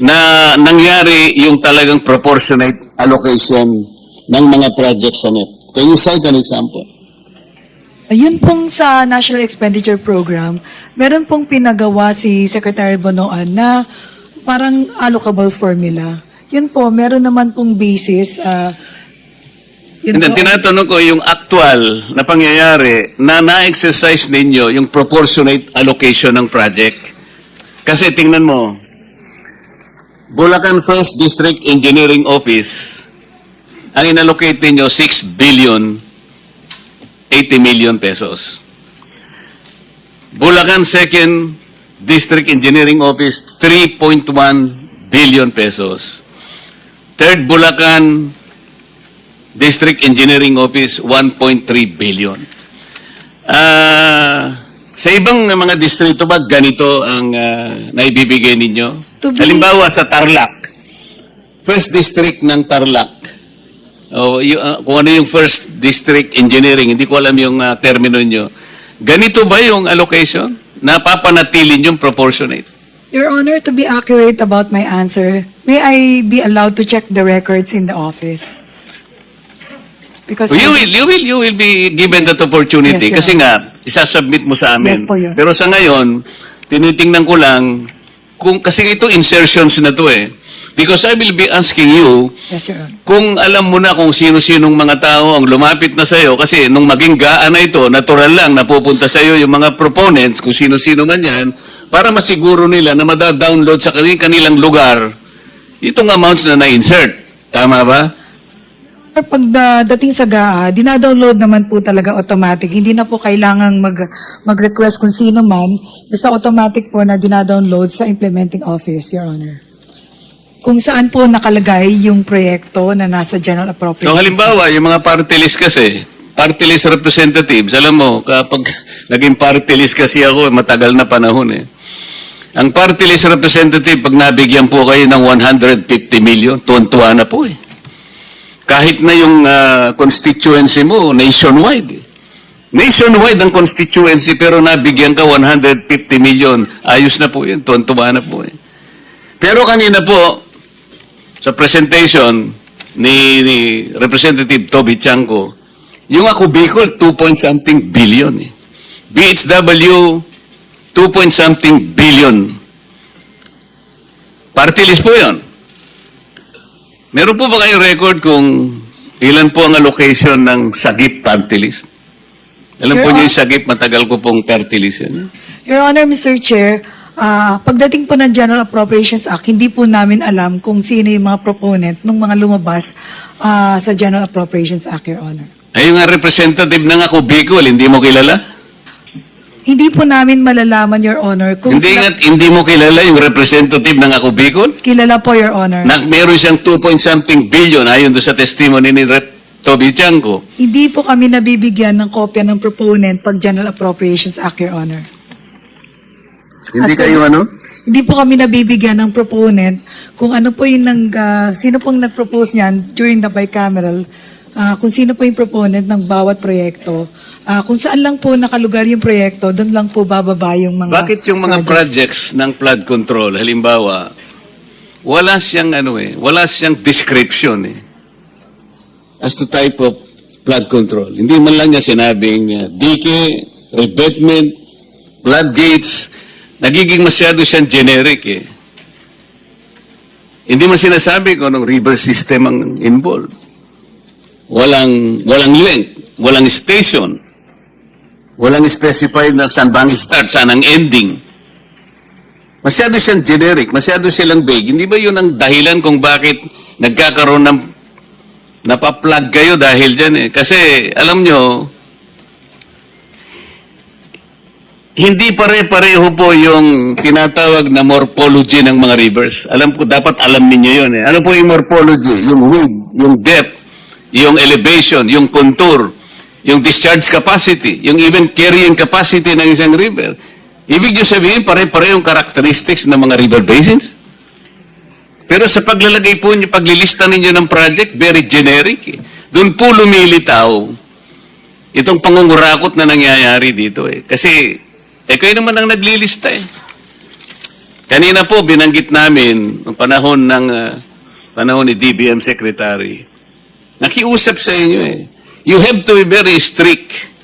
na nangyari yung talagang proportionate allocation ng mga projects sa NEP? Can you cite an example? Ayun pong sa National Expenditure Program, meron pong pinagawa si Secretary Bonoan na parang allocable formula. Yun po, meron naman pong basis. ah, yun Hindi, po. tinatanong ko yung actual na pangyayari na na-exercise ninyo yung proportionate allocation ng project. Kasi tingnan mo, Bulacan First District Engineering Office, ang inallocate ninyo 6 billion 80 million pesos. Bulacan Second District Engineering Office, 3.1 billion pesos. Third Bulacan District Engineering Office, 1.3 billion. Ah, sa ibang mga distrito ba ganito ang ah, naibibigay ninyo? To be- Halimbawa sa Tarlac, First District ng Tarlac. O y- ah, kung ano yung First District Engineering, hindi ko alam yung ah, termino nyo. Ganito ba yung allocation? Napapanatilin yung proportionate? Your Honor, to be accurate about my answer, may I be allowed to check the records in the office? Because You will, you will, you will be given that opportunity. Yes, Kasi nga, isasubmit mo sa amin. Yes po, Your- Pero sa ngayon, tinitingnan ko lang, kung, kasi ito insertions na to eh. Because I will be asking you, Yes, Your Honor. kung alam mo na kung sino-sinong mga tao ang lumapit na sa'yo, kasi nung maging gaan na ito, natural lang, napupunta sa'yo yung mga proponents, kung sino-sino man yan, para masiguro nila na madadownload sa kanilang, kanilang lugar, itong amounts na na-insert. Tama ba? Pag da- dating sa GAA, dinadownload naman po talaga automatic. Hindi na po kailangang mag, mag-request kung sino man. Basta automatic po na dinadownload sa implementing office, Your Honor. Kung saan po nakalagay yung proyekto na nasa general appropriations. So halimbawa, yung mga party list kasi, party list representatives, alam mo, kapag naging party list kasi ako, matagal na panahon eh. Ang party list representative, pag nabigyan po kayo ng 150 million, tuwan-tuwa na po eh. Kahit na yung ah, constituency mo, nationwide eh. Nationwide ang constituency, pero nabigyan ka 150 million, ayos na po yun, tuwan-tuwa na po eh. Pero kanina po, sa presentation ni, ni Representative Toby Chanko, yung ako Bicol, 2 point something billion. Eh. BHW, 2 point something billion. Party list po yun. Meron po ba kayong record kung ilan po ang allocation ng Sagip party list? Alam po Your niyo Hon- yung Sagip, matagal ko pong party list. Your Honor, Mr. Chair, ah, pagdating po ng General Appropriations Act, hindi po namin alam kung sino yung mga proponent ng mga lumabas ah, sa General Appropriations Act, Your Honor. Ay, yung nga representative ng ako Bicol, hindi mo kilala? Hindi po namin malalaman, Your Honor, kung Hindi sa- nga, hindi mo kilala yung representative ng ako Bicol? kilala po, Your Honor. Na meron siyang 2 point something billion ayon doon sa testimony ni Rep. Toby Chanko. Hindi po kami nabibigyan ng kopya ng proponent pag General Appropriations Act, Your Honor. Hindi At- kayo ano? Hindi po kami nabibigyan ng proponent kung ano po yung nang, ah, sino pong nag-propose niyan during the bicameral, ah, kung sino po yung proponent ng bawat proyekto. Ah, kung saan lang po nakalugar yung proyekto, doon lang po bababa yung mga Bakit yung mga projects ng flood control, halimbawa, wala siyang ano eh, wala siyang description eh. As to type of flood control. Hindi man lang niya sinabing uh, dike, revetment, floodgates, nagiging masyado siyang generic eh. Hindi mo sinasabi kung anong river system ang involved. Walang, walang length, walang station, walang specified na saan ba ang start, saan ang ending. Masyado siyang generic, masyado silang vague. Hindi ba yun ang dahilan kung bakit nagkakaroon ng napaplag kayo dahil dyan eh? Kasi, alam nyo, hindi pare-pareho po yung tinatawag na morphology ng mga rivers. Alam ko, dapat alam ninyo yun eh. Ano po yung morphology? Yung width, yung depth, yung elevation, yung contour, yung discharge capacity, yung even carrying capacity ng isang river. Ibig nyo sabihin, pare-pareho yung characteristics ng mga river basins. Pero sa paglalagay po niyo, paglilista ninyo ng project, very generic. Eh. Doon po lumilitaw itong pangungurakot na nangyayari dito eh. Kasi, eh kayo naman ang naglilista eh. Kanina po binanggit namin ng panahon ng ah, panahon ni DBM Secretary. Nakiusap sa inyo eh. You have to be very strict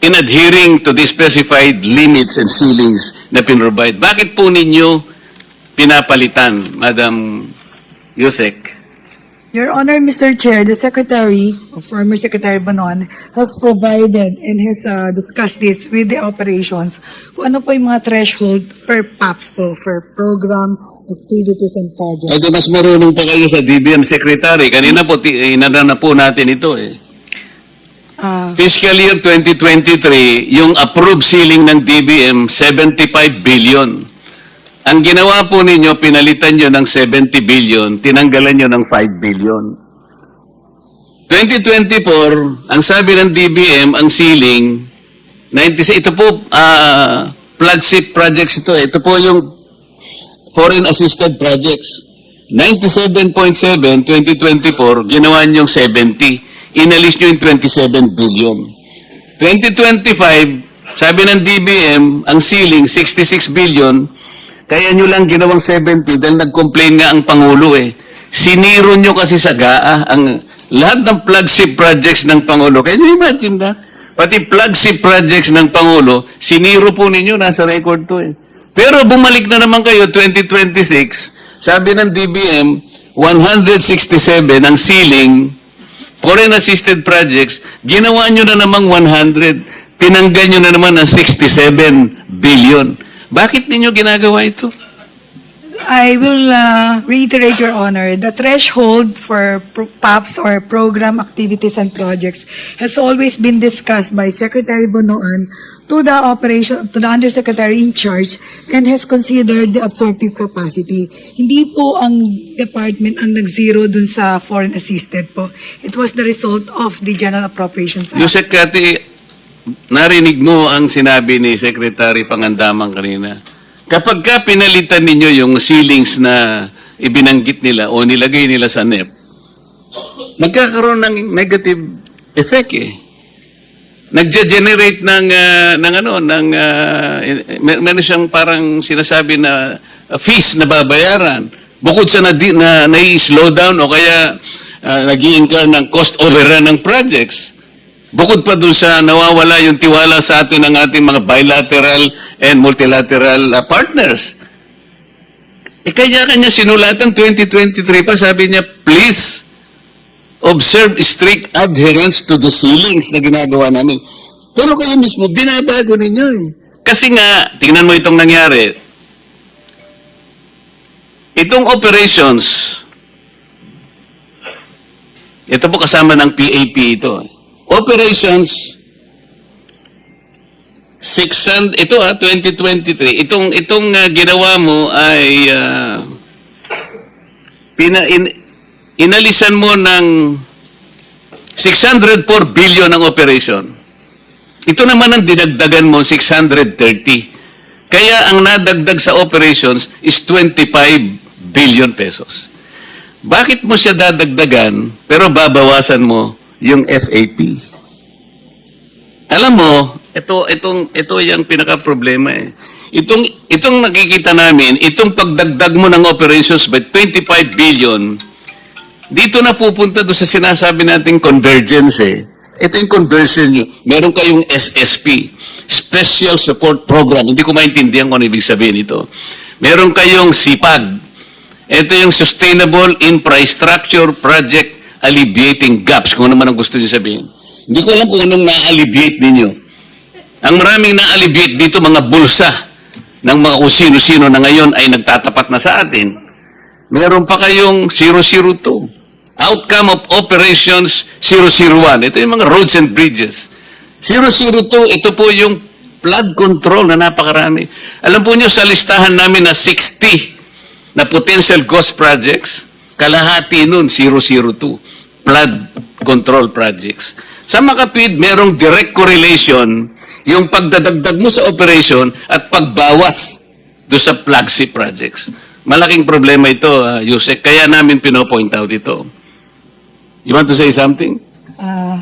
in adhering to the specified limits and ceilings na pinrovide. Bakit po ninyo pinapalitan, Madam Yusek? Your Honor, Mr. Chair, the Secretary, or former Secretary Bonon, has provided and has uh, discussed this with the operations kung ano po yung mga threshold per PAPS po for program, activities, and projects. Di mas marunong pa kayo sa DBM Secretary. Kanina po, ti- inana na po natin ito eh. Ah, Fiscal year 2023, yung approved ceiling ng DBM, 75 billion. Ang ginawa po ninyo, pinalitan nyo ng 70 billion, tinanggalan nyo ng 5 billion. 2024, ang sabi ng DBM, ang ceiling, 96, ito po, ah, flagship projects ito. Ito po yung foreign assisted projects. 97.7, 2024, ginawa nyo yung 70. Inalis nyo yung 27 billion. 2025, sabi ng DBM, ang ceiling, 66 billion, kaya nyo lang ginawang 70 dahil nag-complain nga ang Pangulo eh. Siniro nyo kasi sa GAA ang lahat ng flagship projects ng Pangulo. Can you imagine that? Pati flagship projects ng Pangulo, siniro po ninyo, nasa record to eh. Pero bumalik na naman kayo, 2026, sabi ng DBM, 167 ang ceiling, foreign assisted projects, ginawa nyo na namang 100, tinanggal nyo na naman ang 67 billion. Bakit ninyo ginagawa ito? I will uh, reiterate, Your Honor, the threshold for PAPs or program activities and projects has always been discussed by Secretary Bonoan to the operation, to the Undersecretary in charge and has considered the absorptive capacity. Hindi po ang department ang nag-zero dun sa foreign assisted po. It was the result of the General Appropriations Act. Yusek Kati, narinig mo ang sinabi ni Secretary Pangandaman kanina. Kapag ka pinalitan ninyo yung ceilings na ibinanggit nila o nilagay nila sa NEP, nagkakaroon ng negative effect eh. Nagge-generate ng ah, ng ano ng uh, mer- meron siyang parang sinasabi na ah, fees na babayaran bukod sa na, na, na-slow down o kaya uh, nag-i-incur ng cost overrun ng projects. Bukod pa dun sa nawawala yung tiwala sa atin ng ating mga bilateral and multilateral uh, partners. E kaya kanya sinulatan 2023 pa, sabi niya, please observe strict adherence to the ceilings na ginagawa namin. Pero kayo mismo, binabago ninyo eh. Kasi nga, tingnan mo itong nangyari. Itong operations, ito po kasama ng PAP ito. eh. Operations 600 ito ah 2023 itong itong ah, ginawa mo ay ah, pina in, inalisan mo ng 604 billion ang operation. Ito naman ang dinagdagan mo 630. Kaya ang nadagdag sa operations is 25 billion pesos. Bakit mo siya dadagdagan pero babawasan mo yung FAP? Alam mo, ito itong ito yung pinaka problema eh. Itong itong nakikita namin, itong pagdagdag mo ng operations by 25 billion, dito na pupunta doon sa sinasabi nating convergence eh. Ito yung conversion nyo. Meron kayong SSP, Special Support Program. Hindi ko maintindihan kung ano ibig sabihin ito. Meron kayong SIPAG. Ito yung Sustainable Infrastructure Project Alleviating Gaps, kung ano man ang gusto niyo sabihin. Hindi ko alam kung anong na-alleviate ninyo. Ang maraming na-alleviate dito, mga bulsa ng mga kung sino-sino na ngayon ay nagtatapat na sa atin. Meron pa kayong 002. Outcome of Operations 001. Ito yung mga roads and bridges. 002, ito po yung flood control na napakarami. Alam po nyo, sa listahan namin na 60 na potential ghost projects, kalahati nun 002. Flood control projects. Sa makatwid, merong direct correlation yung pagdadagdag mo sa operation at pagbawas do sa flagship projects. Malaking problema ito, uh, Yusek. Kaya namin pinopoint out ito. You want to say something? Uh,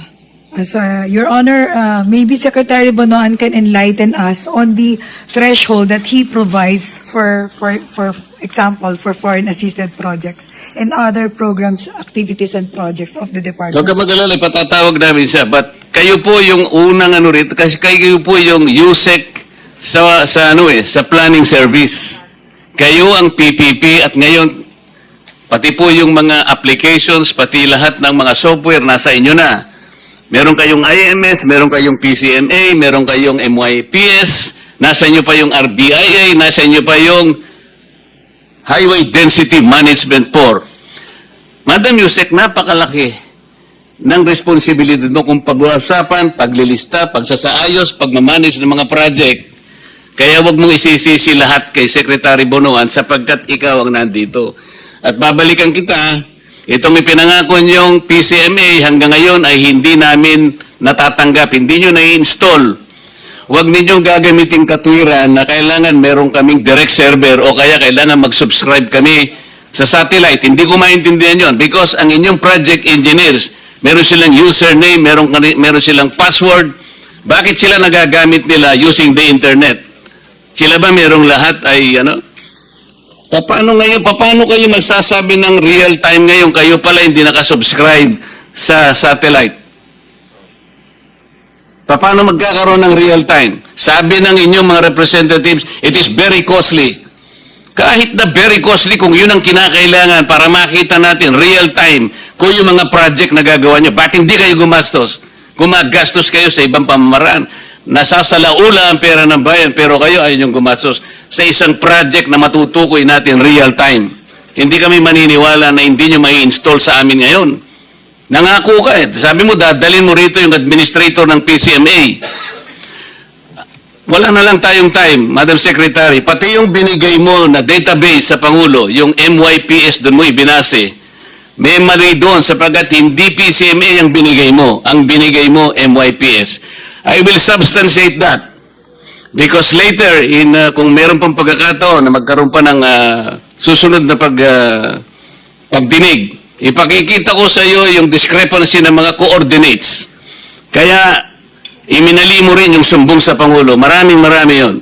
As uh, Your Honor, uh, maybe Secretary Bonoan can enlighten us on the threshold that he provides for, for, for example, for foreign assisted projects and other programs, activities, and projects of the Huwag department. ka mag-alala, patatawag namin siya. But kayo po yung unang ano rito, kasi kayo po yung USEC sa, sa ano eh, sa planning service. Kayo ang PPP at ngayon, pati po yung mga applications, pati lahat ng mga software nasa inyo na. Meron kayong IMS, meron kayong PCMA, meron kayong MYPS, nasa inyo pa yung RBIA, nasa inyo pa yung Highway Density Management 4. Madam Yusek, napakalaki ng responsibilidad mo kung pag-uusapan, paglilista, pagsasaayos, pagmamanage ng mga project. Kaya wag mong isisisi lahat kay Secretary Bonoan sapagkat ikaw ang nandito. At babalikan kita, itong ipinangako niyong PCMA hanggang ngayon ay hindi namin natatanggap, hindi nyo na-install. Huwag ninyong gagamitin katwiran na kailangan meron kaming direct server o kaya kailangan mag-subscribe kami sa satellite. Hindi ko maintindihan yon because ang inyong project engineers, meron silang username, meron, meron silang password. Bakit sila nagagamit nila using the internet? Sila ba merong lahat ay ano? Paano ngayon, paano kayo magsasabi ng real time ngayon kayo pala hindi nakasubscribe sa satellite? Paano magkakaroon ng real time? Sabi ng inyong mga representatives, it is very costly. Kahit na very costly, kung yun ang kinakailangan para makita natin real time kung yung mga project na gagawa nyo, bakit hindi kayo gumastos? Gumagastos kayo sa ibang pamamaraan. Nasasalaula ang pera ng bayan, pero kayo ay yung gumastos sa isang project na matutukoy natin real time. Hindi kami maniniwala na hindi nyo may install sa amin ngayon. Nangako ka eh. Sabi mo, dadalhin mo rito yung administrator ng PCMA. Wala na lang tayong time, Madam Secretary. Pati yung binigay mo na database sa Pangulo, yung MYPS, doon mo ibinase. May mali doon sapagkat hindi PCMA ang binigay mo. Ang binigay mo, MYPS. I will substantiate that. Because later, in, uh, kung meron pang pagkakataon na magkaroon pa ng uh, susunod na pag, uh, pagdinig, ipakikita ko sa iyo yung discrepancy ng mga coordinates. Kaya, iminali mo rin yung sumbong sa Pangulo. Maraming marami yon.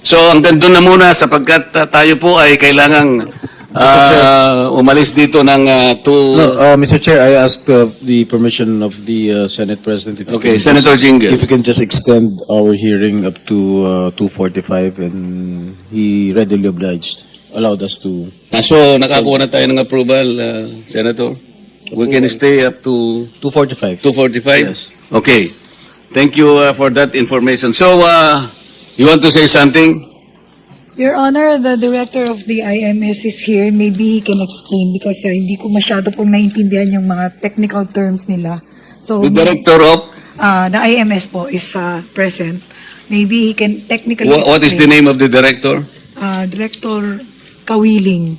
So, hanggang doon na muna sapagkat uh, tayo po ay kailangang uh, umalis dito ng uh, two... No, uh, Mr. Chair, I asked uh, the permission of the uh, Senate President. If Okay, Senator just- Jinggoy. If you can just extend our hearing up to uh, 2:45 and he readily obliged, allowed us to. Ah, so, nakakuha na tayo ng approval, uh, Senator? We can stay up to 2:45. 245? Yes. Okay. Thank you uh, for that information. So, uh, you want to say something? Your Honor, the director of the IMS is here. Maybe he can explain because uh, hindi ko masyado pong naintindihan yung mga technical terms nila. So, The director of, uh, the IMS po is uh, present. Maybe he can technically wha- what is the explain. name of the director? Uh, Director Kawiling.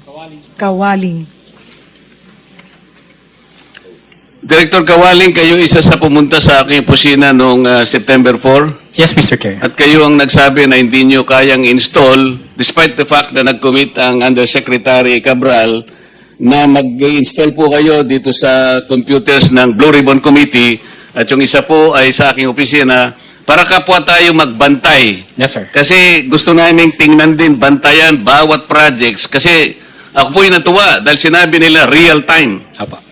Kawaling. Director Kawaling, kayo isa sa pumunta sa aking opisina noong uh, September 4 Yes, Mr. Chair. at kayo ang nagsabi na hindi nyo kayang install despite the fact na nag-commit ang Undersecretary Cabral na mag-install po kayo dito sa computers ng Blue Ribbon Committee at yung isa po ay sa aking opisina para kapwa tayo magbantay Yes, sir. Kasi gusto namin tingnan din, bantayan bawat projects. Kasi ako po'y natuwa dahil sinabi nila real time. Apa.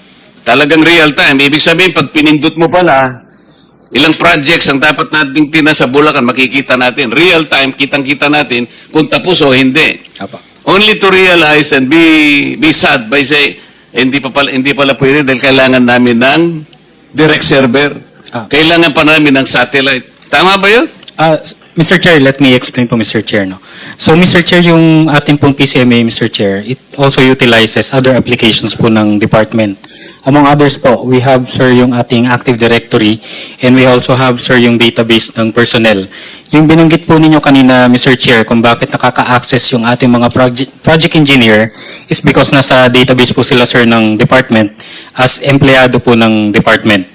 Talagang real time. Ibig sabihin, pag pinindot mo pala, ilang projects ang dapat nating tina sa Bulacan, makikita natin. Real time, kitang-kita natin kung tapos o hindi. Apa. Only to realize and be be sad by say, hindi pa pala, hindi pala pwede dahil kailangan namin ng direct server. Ah. Kailangan pa namin ng satellite. Tama ba yun? Ah, Mr. Chair, let me explain po, Mr. Chair. No? So, Mr. Chair, yung ating pong PCMA, Mr. Chair, it also utilizes other applications po ng department. Among others po, we have, sir, yung ating Active Directory and we also have, sir, yung database ng personnel. Yung binanggit po ninyo kanina, Mr. Chair, kung bakit nakaka-access yung ating mga project, project engineer is because nasa database po sila, sir, ng department as empleyado po ng department.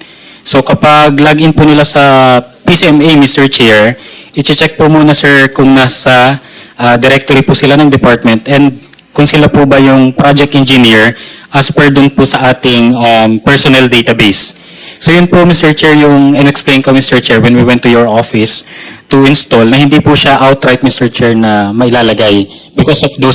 So kapag login po nila sa PCMA, Mr. Chair, i-check po muna sir kung nasa ah, directory po sila ng department and kung sila po ba yung project engineer as per dun po sa ating um, personnel database. So yun po, Mr. Chair, yung in-explain ko, Mr. Chair, when we went to your office to install, na hindi po siya outright, Mr. Chair, na mailalagay because of those